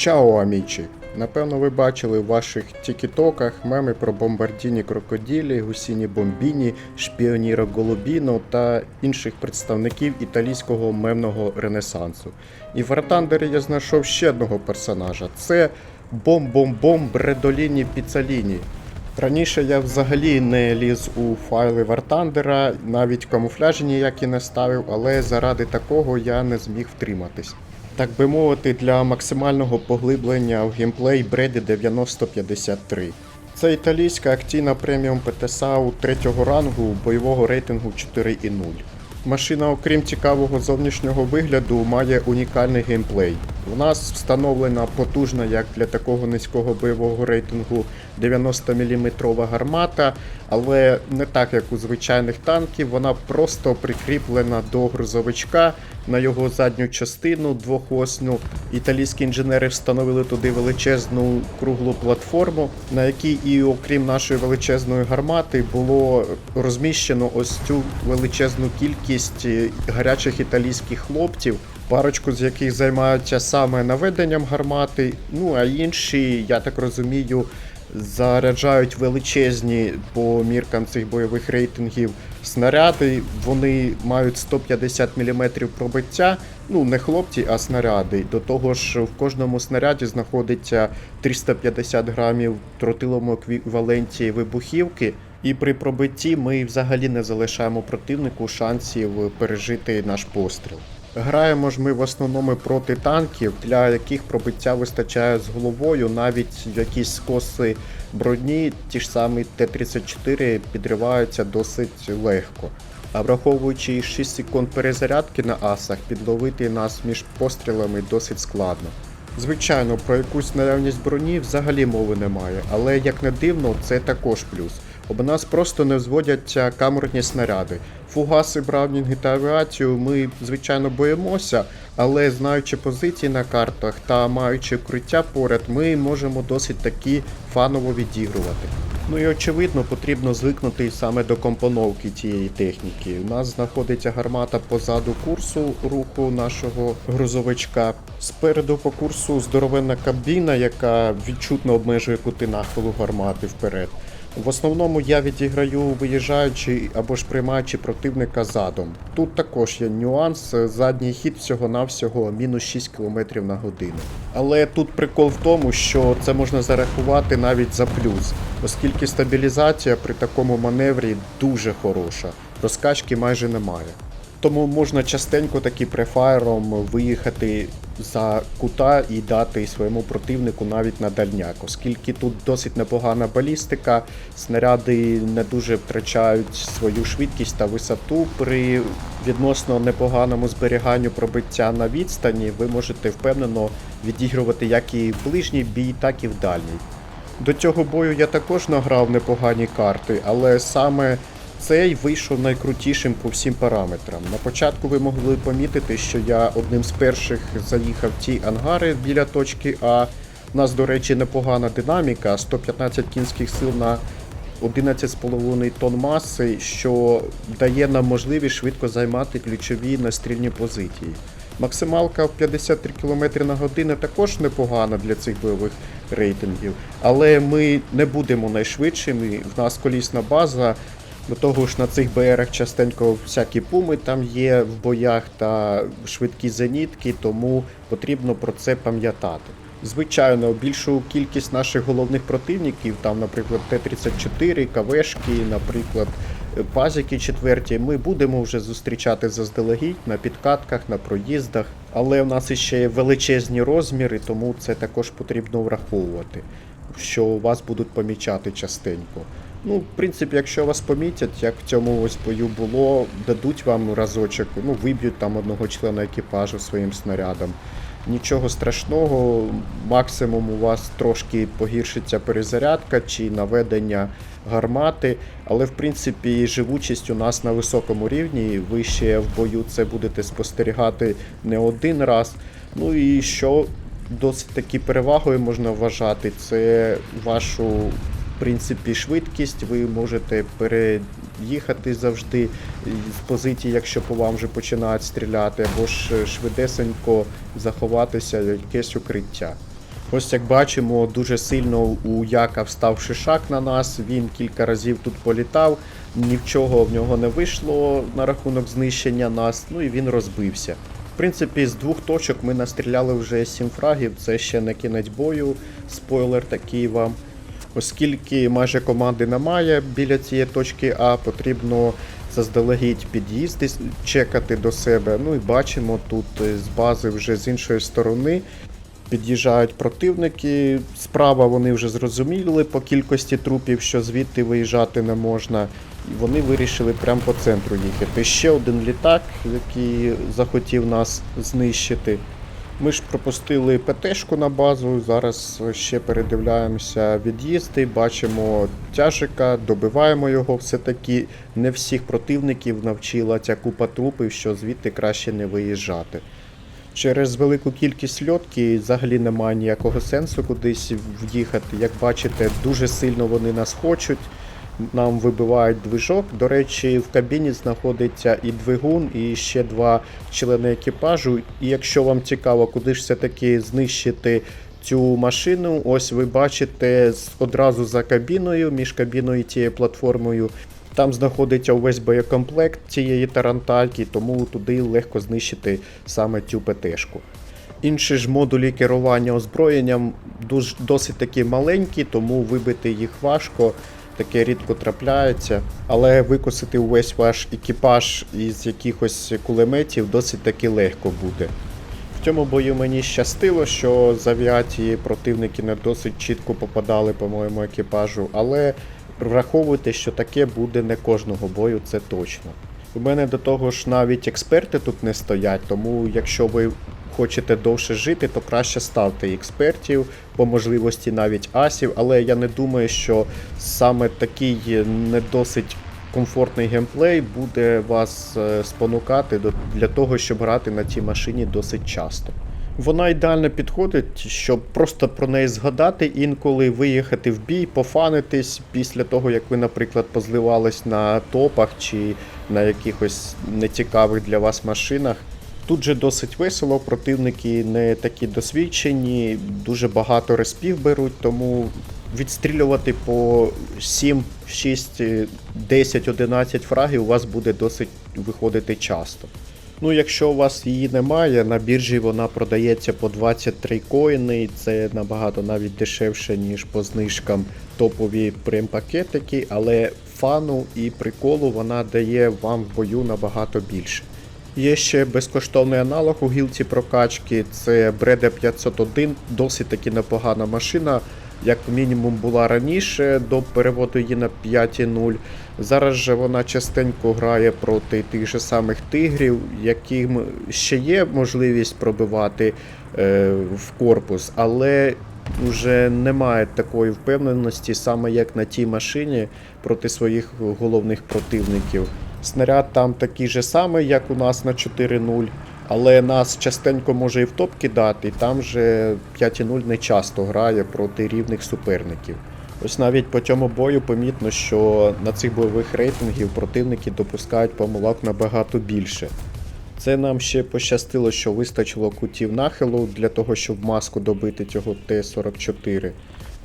Чао, амічі! Напевно, ви бачили в ваших тікітоках меми про бомбардіні крокоділі, гусіні бомбіні, шпіоніра Голубіно та інших представників італійського мемного ренесансу. І в Артандері я знайшов ще одного персонажа. Це бом-бом-бом Бредоліні Піцаліні. Раніше я взагалі не ліз у файли Вартандера, навіть камуфляжі ніякі не ставив, але заради такого я не зміг втриматись. Так би мовити, для максимального поглиблення в геймплей Бреді 9053. Це італійська акційна преміум ПТСАУ третього рангу бойового рейтингу 4.0. Машина, окрім цікавого зовнішнього вигляду, має унікальний геймплей. У нас встановлена потужна, як для такого низького бойового рейтингу 90-мм гармата, але не так як у звичайних танків, вона просто прикріплена до грузовичка на його задню частину двохосну. Італійські інженери встановили туди величезну круглу платформу, на якій і окрім нашої величезної гармати було розміщено ось цю величезну кількість е, гарячих італійських хлопців. Парочку з яких займаються саме наведенням гармати, ну а інші, я так розумію, заряджають величезні по міркам цих бойових рейтингів снаряди. Вони мають 150 мм пробиття. Ну, не хлопці, а снаряди. До того ж, в кожному снаряді знаходиться 350 грамів тротиловому еквіваленті вибухівки. І при пробитті ми взагалі не залишаємо противнику шансів пережити наш постріл. Граємо ж ми в основному проти танків, для яких пробиття вистачає з головою, навіть якісь скоси броні, ті ж самі Т-34 підриваються досить легко. А враховуючи 6 секунд перезарядки на асах, підловити нас між пострілами досить складно. Звичайно, про якусь наявність броні взагалі мови немає, але як не дивно, це також плюс. Об нас просто не взводяться камерні снаряди. Фугаси, браунінги та авіацію ми, звичайно, боїмося, але знаючи позиції на картах та маючи укриття поряд, ми можемо досить таки фаново відігрувати. Ну і очевидно, потрібно звикнути саме до компоновки цієї техніки. У нас знаходиться гармата позаду курсу руху нашого грузовичка. Спереду по курсу здоровенна кабіна, яка відчутно обмежує кути нахилу гармати вперед. В основному я відіграю виїжджаючи або ж приймаючи противника задом. Тут також є нюанс, задній хід всього-навсього мінус 6 км на годину. Але тут прикол в тому, що це можна зарахувати навіть за плюс, оскільки стабілізація при такому маневрі дуже хороша, розкачки майже немає. Тому можна частенько таки префайром виїхати за кута і дати своєму противнику навіть на дальняк, оскільки тут досить непогана балістика, снаряди не дуже втрачають свою швидкість та висоту. При відносно непоганому зберіганню пробиття на відстані ви можете впевнено відігрувати як і ближній бій, так і в дальній. До цього бою я також награв непогані карти, але саме цей вийшов найкрутішим по всім параметрам. На початку ви могли помітити, що я одним з перших заїхав в ті ангари біля точки А. У нас, до речі, непогана динаміка, 115 кінських сил на 11,5 тонн маси, що дає нам можливість швидко займати ключові настрільні позиції. Максималка в 53 км на годину також непогана для цих бойових рейтингів, але ми не будемо найшвидшими. В нас колісна база. До того ж на цих БРах частенько всякі пуми там є в боях та швидкі зенітки, тому потрібно про це пам'ятати. Звичайно, більшу кількість наших головних противників, там, наприклад, Т-34, КВшки, наприклад, пазики четверті, ми будемо вже зустрічати заздалегідь на підкатках, на проїздах. Але в нас іще величезні розміри, тому це також потрібно враховувати, що вас будуть помічати частенько. Ну, в принципі, якщо вас помітять, як в цьому ось бою було, дадуть вам разочок, ну, виб'ють там одного члена екіпажу своїм снарядом. Нічого страшного, максимум у вас трошки погіршиться перезарядка чи наведення гармати, але в принципі живучість у нас на високому рівні. Ви ще в бою це будете спостерігати не один раз. Ну і що досить таки перевагою можна вважати, це вашу принципі, швидкість, ви можете переїхати завжди з позиції, якщо по вам вже починають стріляти, або ж швидесенько заховатися якесь укриття. Ось як бачимо, дуже сильно у Яка встав шишак на нас. Він кілька разів тут політав, ні в нього не вийшло на рахунок знищення нас, ну і він розбився. В принципі, з двох точок ми настріляли вже сім фрагів, це ще не кінець бою, спойлер такий вам. Оскільки майже команди немає біля цієї точки А, потрібно заздалегідь під'їзди чекати до себе. Ну і бачимо тут е, з бази вже з іншої сторони під'їжджають противники. Справа вони вже зрозуміли по кількості трупів, що звідти виїжджати не можна. І вони вирішили прямо по центру їхати. Ще один літак, який захотів нас знищити. Ми ж пропустили ПТшку на базу. Зараз ще передивляємося від'їзди, бачимо тяжика, добиваємо його все-таки. Не всіх противників навчила ця купа трупів, що звідти краще не виїжджати. Через велику кількість льотки взагалі немає ніякого сенсу кудись в'їхати. Як бачите, дуже сильно вони нас хочуть. Нам вибивають движок. До речі, в кабіні знаходиться і двигун, і ще два члени екіпажу. І якщо вам цікаво, куди ж все-таки знищити цю машину, ось ви бачите одразу за кабіною, між кабіною і тією платформою. Там знаходиться увесь боєкомплект цієї тарантайки, тому туди легко знищити саме цю ПТшку. Інші ж модулі керування озброєнням досить таки маленькі, тому вибити їх важко, таке рідко трапляється. Але викосити увесь ваш екіпаж із якихось кулеметів досить таки легко буде. В цьому бою мені щастило, що з авіації противники не досить чітко попадали по моєму екіпажу, але враховуйте, що таке буде не кожного бою, це точно. У мене до того ж навіть експерти тут не стоять, тому якщо ви хочете довше жити, то краще ставте експертів, по можливості навіть асів, але я не думаю, що саме такий не досить комфортний геймплей буде вас е, спонукати для того, щоб грати на цій машині досить часто. Вона ідеально підходить, щоб просто про неї згадати, інколи виїхати в бій, пофанитись після того, як ви, наприклад, позливались на топах чи на якихось нецікавих для вас машинах. Тут же досить весело, противники не такі досвідчені, дуже багато респів беруть, тому відстрілювати по 7, 6, 10, 11 фрагів у вас буде досить виходити часто. Ну, якщо у вас її немає, на біржі вона продається по 23 коїни, і це набагато навіть дешевше, ніж по знижкам топові прем-пакетики, але фану і приколу вона дає вам в бою набагато більше. Є ще безкоштовний аналог у гілці прокачки, це Бреда 501, досить таки непогана машина, як мінімум була раніше до переводу її на 5.0. Зараз же вона частенько грає проти тих же самих тигрів, яким ще є можливість пробивати е, в корпус, але вже немає такої впевненості, саме як на тій машині проти своїх головних противників. Снаряд там такий же самий, як у нас на 4.0, але нас частенько може і в топ кидати, і там же 5.0 не часто грає проти рівних суперників. Ось навіть по цьому бою помітно, що на цих бойових рейтингів противники допускають помилок набагато більше. Це нам ще пощастило, що вистачило кутів нахилу для того, щоб маску добити цього Т-44.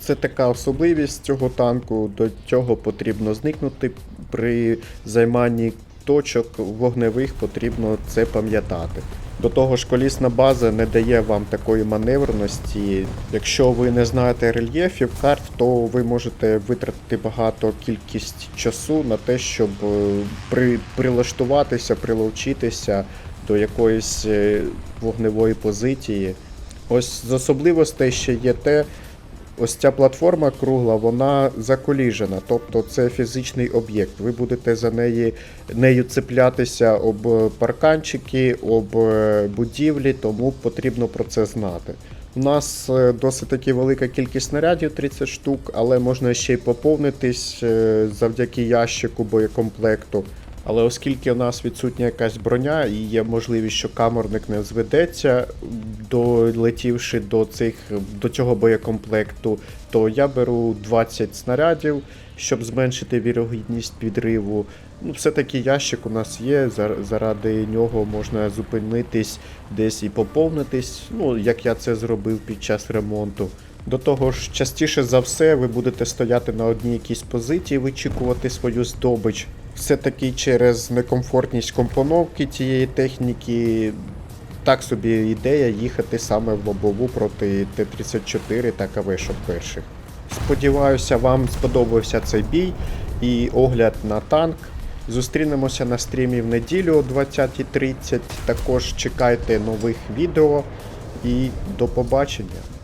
Це така особливість цього танку, до цього потрібно зникнути при займанні точок вогневих потрібно це пам'ятати. До того ж, колісна база не дає вам такої маневреності. Якщо ви не знаєте рельєфів карт, то ви можете витратити багато кількість часу на те, щоб е, при, прилаштуватися, приловчитися до якоїсь е, вогневої позиції. Ось з особливостей ще є те, Ось ця платформа кругла, вона заколіжена, тобто це фізичний об'єкт. Ви будете за неї нею цеплятися об е, парканчики, об е, будівлі, тому потрібно про це знати. У нас е, досить таки велика кількість снарядів 30 штук, але можна ще й поповнитись завдяки ящику боєкомплекту. Але оскільки у нас відсутня якась броня і є можливість, що каморник не зведеться, долетівши до цих до цього боєкомплекту, то я беру 20 снарядів, щоб зменшити вірогідність підриву. Ну, все-таки ящик у нас є, заради нього можна зупинитись десь і поповнитись, ну, як я це зробив під час ремонту. До того ж, частіше за все, ви будете стояти на одній якійсь позиції, вичікувати свою здобич. Все-таки через некомфортність компоновки цієї техніки, так собі ідея їхати саме в лобову проти Т-34 та КВ перших. Сподіваюся, вам сподобався цей бій і огляд на танк. Зустрінемося на стрімі в неділю о 20.30. Також чекайте нових відео і до побачення.